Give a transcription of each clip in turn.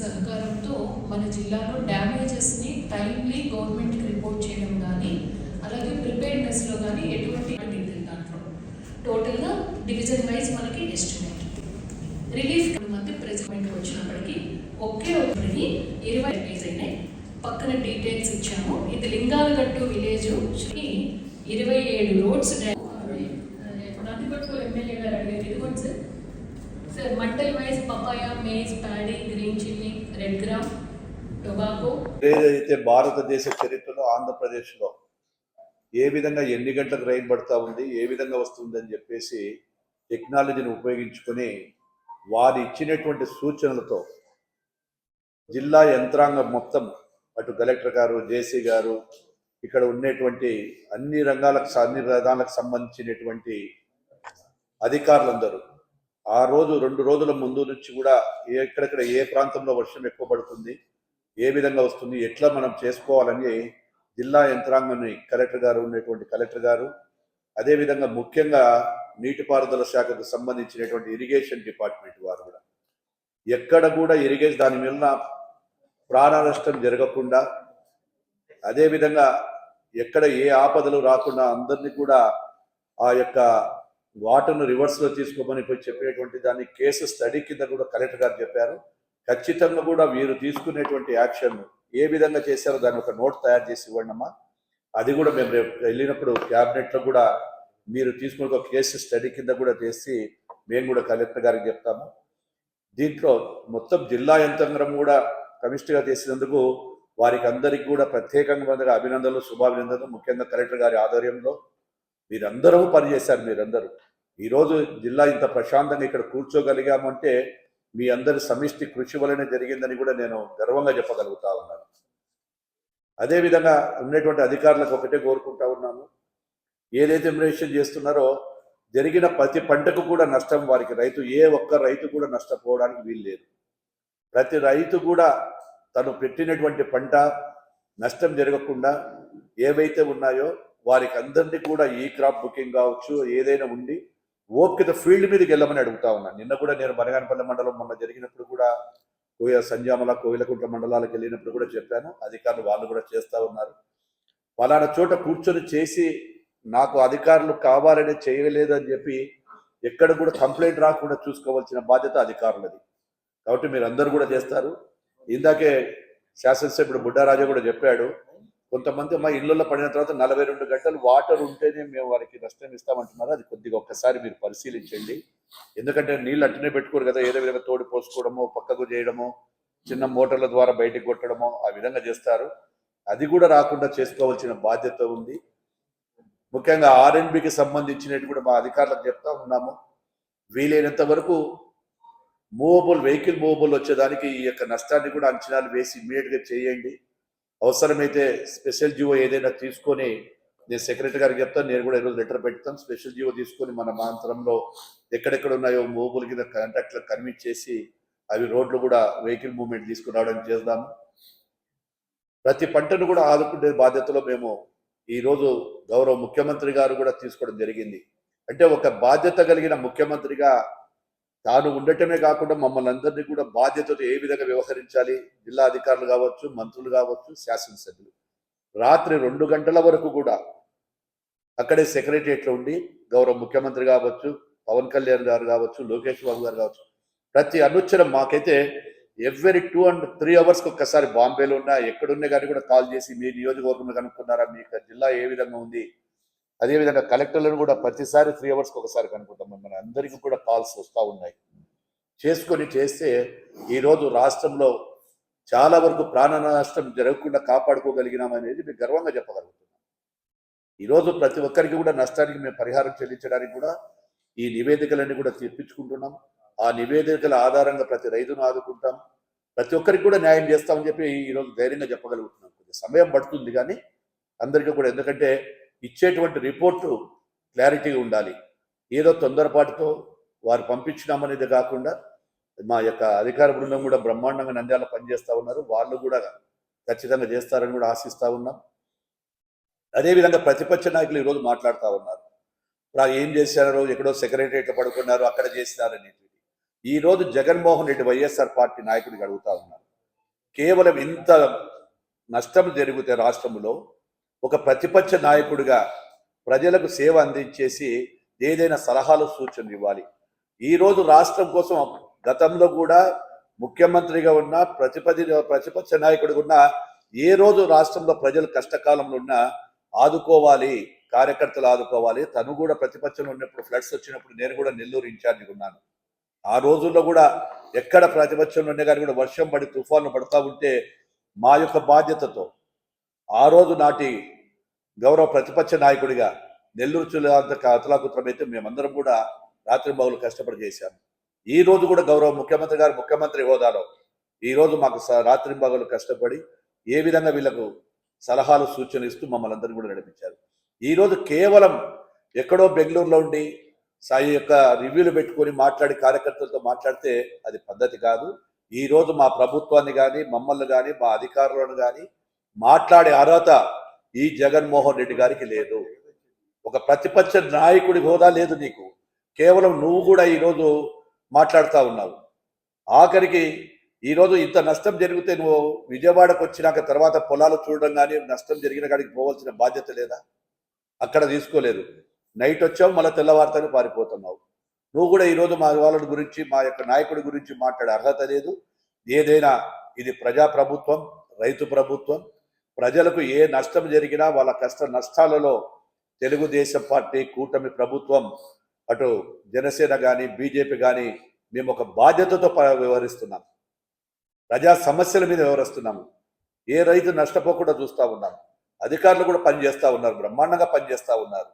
సహకారంతో మన జిల్లాలో డ్యామేజెస్ని టైమ్లీ గవర్నమెంట్కి రిపోర్ట్ చేయడం కానీ అలాగే ప్రిపేర్నెస్లో కానీ ఎటువంటి దాంట్లో. టోటల్గా డివిజన్ వైజ్ మనకి ఎస్టిమేట్ రిలీఫ్ మధ్య ప్రెసిడెంట్కి వచ్చినప్పటికీ ఒకే ఒకరికి ఇరవై రిలీజ్ అయినాయి. పక్కన డీటెయిల్స్ ఇచ్చాము. ఇది లింగాలగట్టు విలేజ్ ఇరవై ఏడు రోడ్స్ నందిపట్టు ఎమ్మెల్యే గారు అడిగారు ఇదిగోండి sir. Sir mandal wise papaya maize paddy green chilli red gram tobacco. ఏదైతే భారతదేశ చరిత్రలో ఆంధ్రప్రదేశ్లో ఏ విధంగా ఎన్ని గంటలకు రైలు పడతా ఉంది ఏ విధంగా వస్తుంది అని చెప్పేసి టెక్నాలజీని ఉపయోగించుకొని వారు ఇచ్చినటువంటి సూచనలతో జిల్లా యంత్రాంగం మొత్తం అటు కలెక్టర్ గారు జేసీ గారు ఇక్కడ ఉండేటువంటి అన్ని రంగాలకు అన్ని రంగాలకు సంబంధించినటువంటి అధికారులందరూ ఆ రోజు రెండు రోజుల ముందు నుంచి కూడా ఎక్కడెక్కడ ఏ ప్రాంతంలో వర్షం ఎక్కువ పడుతుంది ఏ విధంగా వస్తుంది ఎట్లా మనం చేసుకోవాలని జిల్లా యంత్రాంగాన్ని కలెక్టర్ గారు ఉన్నటువంటి కలెక్టర్ గారు అదేవిధంగా ముఖ్యంగా నీటిపారుదల శాఖకు సంబంధించినటువంటి ఇరిగేషన్ డిపార్ట్మెంట్ వారు కూడా. ఎక్కడ కూడా ఇరిగేషన్ దాని మీద ప్రాణ నష్టం జరగకుండా అదేవిధంగా ఎక్కడ ఏ ఆపదలు రాకుండా అందరినీ కూడా ఆ యొక్క వాటర్ను రివర్స్లో తీసుకోమని పోయి చెప్పేటువంటి దాన్ని కేసు స్టడీ కింద కూడా కలెక్టర్ గారు చెప్పారు. ఖచ్చితంగా కూడా వీరు తీసుకునేటువంటి యాక్షన్ ఏ విధంగా చేశారో దాన్ని ఒక నోట్ తయారు చేసి ఇవ్వండి అమ్మా. అది కూడా మేము రేపు వెళ్ళినప్పుడు క్యాబినెట్లో కూడా మీరు తీసుకున్న ఒక కేసు స్టడీ కింద కూడా చేసి మేము కూడా కలెక్టర్ గారికి చెప్తాము. దీంట్లో మొత్తం జిల్లా యంత్రాంగం కూడా కమిషన్గా చేసినందుకు వారికి అందరికి కూడా ప్రత్యేకంగా అభినందనలు శుభాభినందనలు. ముఖ్యంగా కలెక్టర్ గారి ఆధ్వర్యంలో మీరందరూ పనిచేశారు మీరందరూ. ఈరోజు జిల్లా ఇంత ప్రశాంతంగా ఇక్కడ కూర్చోగలిగామంటే మీ అందరి సమిష్టి కృషి వలనే జరిగిందని కూడా నేను గర్వంగా చెప్పగలుగుతా ఉన్నాను. అదేవిధంగా ఉన్నటువంటి అధికారులకు ఒకటే కోరుకుంటా ఉన్నాము ఏదైతే ఇన్వెస్టిగేషన్ చేస్తున్నారో జరిగిన ప్రతి పంటకు కూడా నష్టం వారికి. రైతు ఏ ఒక్క రైతు కూడా నష్టపోవడానికి వీలు లేదు ప్రతి రైతు కూడా తను పెట్టినటువంటి పంట నష్టం జరగకుండా ఏవైతే ఉన్నాయో వారికి అందరినీ కూడా ఈ క్రాప్ బుకింగ్ కావచ్చు ఏదైనా ఉండి ఓపికత ఫీల్డ్ మీదకి వెళ్ళమని అడుగుతా ఉన్నాను నిన్న కూడా నేను బనగానపల్లి మండలం మొన్న జరిగినప్పుడు కూడా కోయ సంజామల కోయిలకుంట మండలాలకు వెళ్ళినప్పుడు కూడా చెప్పాను. అధికారులు వాళ్ళు కూడా చేస్తూ ఉన్నారు. పలానా చోట కూర్చొని చేసి నాకు అధికారులు కావాలని చేయలేదని చెప్పి ఎక్కడ కూడా కంప్లైంట్ రాకుండా చూసుకోవాల్సిన బాధ్యత అధికారులది. కాబట్టి మీరు అందరూ కూడా చేస్తారు. ఇందాకే శాసనసభ్యుడు బుడ్డారాజా కూడా చెప్పాడు కొంతమంది మా ఇళ్ళల్లో పడిన తర్వాత నలభై రెండు గంటలు వాటర్ ఉంటేనే మేము వారికి నష్టం ఇస్తామంటున్నారు. అది కొద్దిగా ఒక్కసారి మీరు పరిశీలించండి. ఎందుకంటే నీళ్ళు అట్టనే పెట్టుకోరు కదా ఏదో విధంగా తోడి పోసుకోవడమో పక్కకు చేయడమో చిన్న మోటార్ల ద్వారా బయటికి కొట్టడమో ఆ విధంగా చేస్తారు. అది కూడా రాకుండా చేసుకోవాల్సిన బాధ్యత ఉంది. ముఖ్యంగా ఆర్ఎన్బికి సంబంధించినట్టు కూడా మా అధికారులకు చెప్తా ఉన్నాము. వీలైనంత వరకు మూవబుల్ వెహికల్ మూవబుల్ వచ్చేదానికి ఈ యొక్క నష్టాన్ని కూడా అంచనాలు వేసి ఇమీడియట్గా చేయండి. అవసరమైతే స్పెషల్ జీవో ఏదైనా తీసుకొని నేను సెక్రటరీ గారికి చెప్తాను నేను కూడా ఈరోజు లెటర్ పెడతాను. స్పెషల్ జీవో తీసుకొని మన మాంతరంలో ఎక్కడెక్కడ ఉన్నాయో మూవబుల్ కింద కాంట్రాక్ట్లో కన్విన్స్ చేసి అవి రోడ్లు కూడా వెహికల్ మూవ్మెంట్ తీసుకురావడం చేద్దాము. ప్రతి పంటను కూడా ఆదుకునే బాధ్యతలో మేము ఈరోజు గౌరవ ముఖ్యమంత్రి గారు కూడా తీసుకోవడం జరిగింది. అంటే ఒక బాధ్యత కలిగిన ముఖ్యమంత్రిగా తాను ఉండటమే కాకుండా మమ్మల్ని అందరినీ కూడా బాధ్యతతో ఏ విధంగా వ్యవహరించాలి? జిల్లా అధికారులు కావచ్చు మంత్రులు కావచ్చు శాసనసభ్యులు. రాత్రి రెండు గంటల వరకు కూడా అక్కడే సెక్రటరియట్లో ఉండి గౌరవ ముఖ్యమంత్రి కావచ్చు పవన్ కళ్యాణ్ గారు కావచ్చు లోకేష్ బాబు గారు కావచ్చు ప్రతి అనుచ్చరం మాకైతే ఎవ్రీ టూ అండ్ త్రీ అవర్స్కి ఒక్కసారి బాంబేలో ఉన్నా ఎక్కడున్నా కానీ కూడా కాల్ చేసి మీ నియోజకవర్గంలో కనుక్కున్నారా? మీ జిల్లా ఏ విధంగా ఉంది? అదేవిధంగా కలెక్టర్లను కూడా ప్రతిసారి త్రీ అవర్స్కి ఒకసారి కనుక్కుంటాం. మన అందరికీ కూడా కాల్స్ వస్తూ ఉన్నాయి. చేసుకొని చేస్తే ఈరోజు రాష్ట్రంలో చాలా వరకు ప్రాణ నష్టం జరగకుండా కాపాడుకోగలిగినాం అనేది మేము గర్వంగా చెప్పగలుగుతున్నాం. ఈరోజు ప్రతి ఒక్కరికి కూడా నష్టానికి మేము పరిహారం చెల్లించడానికి కూడా ఈ నివేదికలన్నీ కూడా తెప్పించుకుంటున్నాం. ఆ నివేదికల ఆధారంగా ప్రతి రైతును ఆదుకుంటాం. ప్రతి ఒక్కరికి కూడా న్యాయం చేస్తామని చెప్పి ఈరోజు ధైర్యంగా చెప్పగలుగుతున్నాం. కొద్దిగా సమయం పడుతుంది కానీ అందరికీ కూడా ఎందుకంటే ఇచ్చేటువంటి రిపోర్టు క్లారిటీగా ఉండాలి. ఏదో తొందరపాటుతో వారు పంపించినామనేది కాకుండా మా యొక్క అధికార బృందం కూడా బ్రహ్మాండంగా నంద్యాల పనిచేస్తూ ఉన్నారు. వాళ్ళు కూడా ఖచ్చితంగా చేస్తారని కూడా ఆశిస్తూ ఉన్నాం. అదేవిధంగా ప్రతిపక్ష నాయకులు ఈరోజు మాట్లాడుతూ ఉన్నారు. ఏం చేశారో ఎక్కడో సెక్రటరియట్లో పడుకున్నారు అక్కడ చేసినారనేది. ఈ రోజు జగన్మోహన్ రెడ్డి వైఎస్ఆర్ పార్టీ నాయకుడికి అడుగుతా ఉన్నారు. కేవలం ఇంత నష్టం జరిగితే రాష్ట్రంలో ఒక ప్రతిపక్ష నాయకుడిగా ప్రజలకు సేవ అందించేసి ఏదైనా సలహాలు సూచనలు ఇవ్వాలి. ఈ రోజు రాష్ట్రం కోసం గతంలో కూడా ముఖ్యమంత్రిగా ఉన్న ప్రతిపది ప్రతిపక్ష నాయకుడిగా ఉన్న ఏ రోజు రాష్ట్రంలో ప్రజలు కష్టకాలంలో ఉన్నా ఆదుకోవాలి కార్యకర్తలు ఆదుకోవాలి. తను కూడా ప్రతిపక్షంలో ఉన్నప్పుడు ఫ్లడ్స్ వచ్చినప్పుడు నేను కూడా నెల్లూరు ఇన్ఛార్జిగా ఉన్నాను. ఆ రోజుల్లో కూడా ఎక్కడ ప్రతిపక్షంలో ఉండే కానీ కూడా వర్షం పడి తుఫాన్లు పడతా ఉంటే మా యొక్క బాధ్యతతో ఆ రోజు నాటి గౌరవ ప్రతిపక్ష నాయకుడిగా నెల్లూరు జిల్లా అతలాకుత్రమైతే మేమందరం కూడా రాత్రి బాగులు కష్టపడి చేశాము. ఈ రోజు కూడా గౌరవ ముఖ్యమంత్రి గారు ముఖ్యమంత్రి హోదాలో ఈ రోజు మాకు స- రాత్రి బాగులు కష్టపడి ఏ విధంగా వీళ్ళకు సలహాలు సూచనలు ఇస్తూ మమ్మల్ని అందరినీ కూడా నడిపించారు. ఈరోజు కేవలం ఎక్కడో బెంగళూరులో ఉండి సాయి యొక్క రివ్యూలు పెట్టుకొని మాట్లాడి కార్యకర్తలతో మాట్లాడితే అది పద్ధతి కాదు. ఈ రోజు మా ప్రభుత్వాన్ని కానీ మమ్మల్ని కానీ మా అధికారులను కానీ మాట్లాడే అర్హత ఈ జగన్మోహన్ రెడ్డి గారికి లేదు. ఒక ప్రతిపక్ష నాయకుడి హోదా లేదు నీకు. కేవలం నువ్వు కూడా ఈరోజు మాట్లాడుతూ ఉన్నావు. ఆఖరికి ఈరోజు ఇంత నష్టం జరిగితే నువ్వు విజయవాడకు వచ్చినాక తర్వాత పొలాలు చూడడం కానీ నష్టం జరిగిన కాడికి పోవాల్సిన బాధ్యత లేదా? అక్కడ తీసుకోలేదు. నైట్ వచ్చావు మళ్ళీ తెల్లవారుతానే పారిపోతున్నావు. నువ్వు కూడా ఈరోజు మా వాళ్ళ గురించి మా యొక్క నాయకుడి గురించి మాట్లాడే అర్హత లేదు. ఏదైనా ఇది ప్రజా ప్రభుత్వం రైతు ప్రభుత్వం ప్రజలకు ఏ నష్టం జరిగినా వాళ్ళ కష్ట నష్టాలలో తెలుగుదేశం పార్టీ కూటమి ప్రభుత్వం అటు జనసేన కానీ బీజేపీ కానీ మేము ఒక బాధ్యతతో ప- వ్యవహరిస్తున్నాం. ప్రజా సమస్యల మీద వ్యవహరిస్తున్నాము ఏ రైతు నష్టపోకుండా చూస్తూ ఉన్నాం. అధికారులు కూడా పనిచేస్తూ ఉన్నారు. బ్రహ్మాండంగా పనిచేస్తూ ఉన్నారు.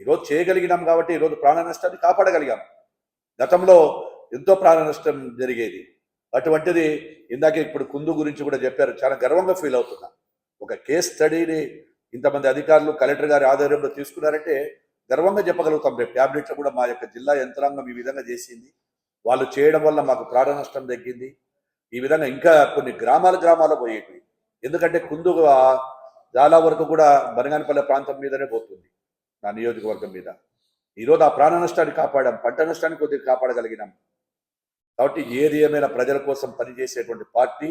ఈరోజు చేయగలిగినాం కాబట్టి ఈరోజు ప్రాణ నష్టాన్ని కాపాడగలిగాం. గతంలో ఎంతో ప్రాణ నష్టం జరిగేది. అటువంటిది ఇందాక ఇప్పుడు కుందు గురించి కూడా చెప్పారు. చాలా గర్వంగా ఫీల్ అవుతున్నా. ఒక కేస్ స్టడీని ఇంతమంది అధికారులు కలెక్టర్ గారి ఆధ్వర్యంలో తీసుకున్నారంటే గర్వంగా చెప్పగలుగుతాం. రేపు ట్యాబ్లెట్లో కూడా మా యొక్క జిల్లా యంత్రాంగం ఈ విధంగా చేసింది. వాళ్ళు చేయడం వల్ల మాకు ప్రాణ నష్టం తగ్గింది. ఈ విధంగా ఇంకా కొన్ని గ్రామాల గ్రామాలు పోయేవి ఎందుకంటే కుందుగా చాలా వరకు కూడా బనగానిపల్లె ప్రాంతం మీదనే పోతుంది నా నియోజకవర్గం మీద. ఈరోజు ఆ ప్రాణ నష్టాన్ని కాపాడాం పంట నష్టాన్ని కొద్దిగా కాపాడగలిగినాం. కాబట్టి ఏది ఏమైనా ప్రజల కోసం పనిచేసేటువంటి పార్టీ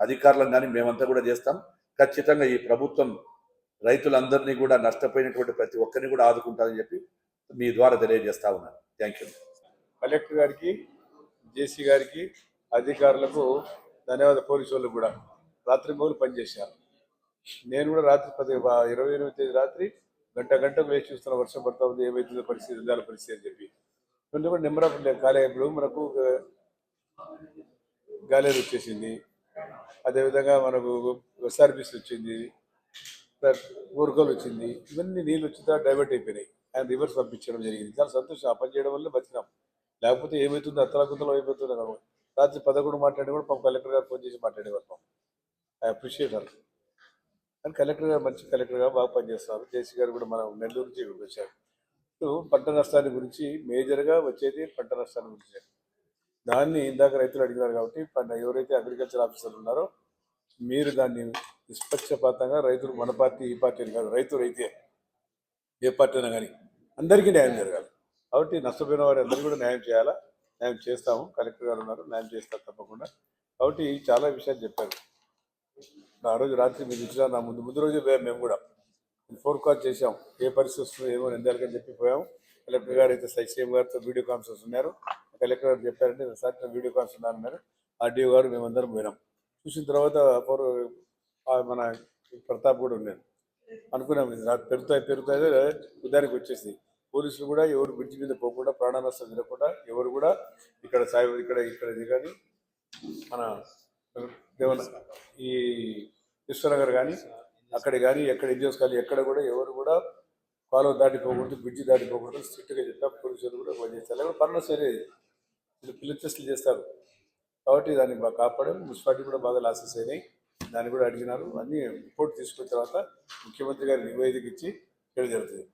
అధికారులను కానీ మేమంతా కూడా చేస్తాం. ఖచ్చితంగా ఈ ప్రభుత్వం రైతులందరినీ కూడా నష్టపోయినటువంటి ప్రతి ఒక్కరిని కూడా ఆదుకుంటారని చెప్పి మీ ద్వారా తెలియజేస్తా ఉన్నాను. థ్యాంక్ యూ కలెక్టర్ గారికి జేసీ గారికి అధికారులకు ధన్యవాద పోలీసు వాళ్ళు కూడా రాత్రి మొదలు పనిచేశారు. నేను కూడా రాత్రి పది ఇరవై ఎనిమిది తేదీ రాత్రి గంట గంటకు వేచి చూస్తున్న వర్షం పడతా ఉంది ఏమైతుందో పరిస్థితి ఉండాల పరిస్థితి అని చెప్పి. కొన్ని కూడా నెంబర్ ఆఫ్ కాలే ఇప్పుడు మనకు గాలేరు వచ్చేసింది. అదేవిధంగా మనకు సర్వీస్ వచ్చింది ఊరుకోలు వచ్చింది ఇవన్నీ నీళ్ళు వచ్చిన తర్వాత డైవర్ట్ అయిపోయినాయి. ఆయన రివర్స్ పంపించడం జరిగింది. చాలా సంతోషం. ఆ పని చేయడం వల్ల బతికినాం. లేకపోతే ఏమవుతుందో అత్తలాకుంతలో అయిపోతుందో నాకు రాత్రి పదకొండు మాట్లాడి కూడా పాపం కలెక్టర్ గారు ఫోన్ చేసి మాట్లాడేవారు పాపం. ఐ అప్రిషియేట్ హర్ కానీ కలెక్టర్ గారు మంచి కలెక్టర్ గారు బాగా పనిచేస్తున్నారు. జేసీ గారు కూడా మనం నెల్లూరు నుంచి వచ్చారు. సో పంట నష్టాన్ని గురించి మేజర్గా వచ్చేది పంట నష్టాన్ని గురించి. దాన్ని ఇందాక రైతులు అడిగినారు కాబట్టి ఎవరైతే అగ్రికల్చర్ ఆఫీసర్లు ఉన్నారో మీరు దాన్ని నిష్పక్షపాతంగా రైతులు మన పార్టీ ఈ పార్టీ అని కాదు రైతు రైతే. ఏ పార్టీ అయినా కానీ. అందరికీ న్యాయం జరగాలి. కాబట్టి నష్టపోయిన వారి అందరికీ కూడా న్యాయం చేయాలా? న్యాయం చేస్తాము. కలెక్టర్ గారు ఉన్నారు న్యాయం చేస్తారు తప్పకుండా. కాబట్టి చాలా విషయాలు చెప్పారు. ఆ రోజు రాత్రి మీరు ఇచ్చిన నా ముందు ముందు రోజే పోయాం మేము కూడా. ఫోన్ కాల్ చేశాం. ఏ పరిస్థితి వస్తుందో ఏమో ఎందాకని చెప్పి పోయాం. కలెక్టర్ గారు అయితే సీఎం గారితో వీడియో కాన్ఫరెన్స్ ఉన్నారు. కలెక్టర్ గారు చెప్పారంటే సార్ నేను వీడియో కాన్ఫరెన్స్ ఉన్నాను అన్నారు. ఆర్డీఓ గారు మేమందరం పోయినాం. చూసిన తర్వాత మన ప్రతాప్ కూడా ఉన్నాడు. అనుకున్నాం ఇది నాకు పెరుగుతాయి పెరుగుతాయి ఉదానికి వచ్చేసి. పోలీసులు కూడా ఎవరు బ్రిడ్జి మీద పోకుండా ప్రాణ నష్టం జరగకుండా ఎవరు కూడా ఇక్కడ సాయి ఇక్కడ ఇక్కడ ఇది కానీ మన దేవన ఈ విశ్వనగర్ కానీ అక్కడ కానీ ఎక్కడ ఇండియన్స్ కానీ ఎక్కడ కూడా ఎవరు కూడా కాలువ దాటిపోకూడదు బ్రిడ్జి దాటిపోకూడదు స్ట్రిక్ట్గా చెప్పాం పోలీసులు కూడా పనిచేస్తారు పనులు సరే పిల్లలు టెస్టులు చేస్తారు. కాబట్టి దాన్ని బాగా కాపాడాం మున్సిపాలిటీ కూడా బాగా లాసెస్ అయినాయి. దాన్ని కూడా అడిగినారు. అన్నీ రిపోర్ట్ తీసుకున్న తర్వాత ముఖ్యమంత్రి గారి నివేదిక ఇచ్చి చేయడం జరుగుతుంది.